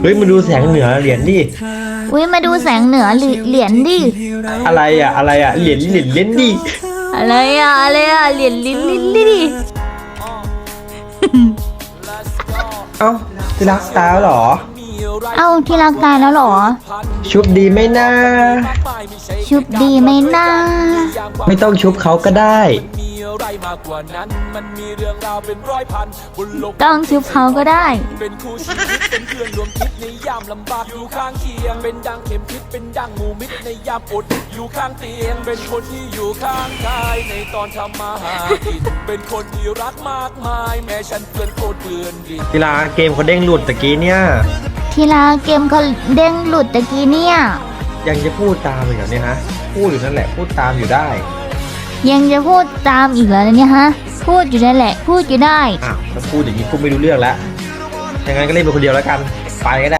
เฮ้ยมาดูแสงเหนือเหรียญดิ อุ้ยมาดูแสงเหนือเหรีเหรียญดิ อะไรอะอะไรอะเหรียญเหรียญเหรียญดิ อะไรอะอะไรอะเหรียญลิ้นลิ้นลิ้นดิเอ้าที่รักสตาร์เหรอ เอ้าที่รักตายแล้วเหรอ ชุบดีไหมนะ ชุบดีไหมนะ ไม่ต้องชุบเขาก็ได้มีอะ ไรมากกว่านั้น มันมีเรื่องราวเป็นร้อยพันบนโลกต้องชุบเขาก็ได้ เป็นคู่ชีวิตเป็นเพื่อนรวมคิดในยามลำบากอยู่ข้างเคียง เป็นดังเข็มทิศเป็นดังหมูมิตรในยามอดอยู่ข้างเตียง เป็นคนที่อยู่ข้างกายในตอนทำมาหากิน เป็นคนที่รักมากมาย แม้ฉันเพื่อนโคตรเพื่อนดีกีฬาเกมเขาเด้งหลุดตะกี้เนี่ย ทีละเกมเขาเด้งหลุดตะกี้เนี่ย ยังจะพูดตามอีกเหรอเนี่ยฮะ พูดอยู่นั่นแหละ พูดตามอยู่ได้ ยังจะพูดตามอีกเหรอเนี่ยฮะ พูดอยู่ได้แหละ พูดอยู่ได้ อ้าวถ้าพูดอย่างนี้พูดไม่รู้เรื่องแล้วอย่างนั้นก็เล่นไปคนเดียวแล้วกัน ไปก็ได้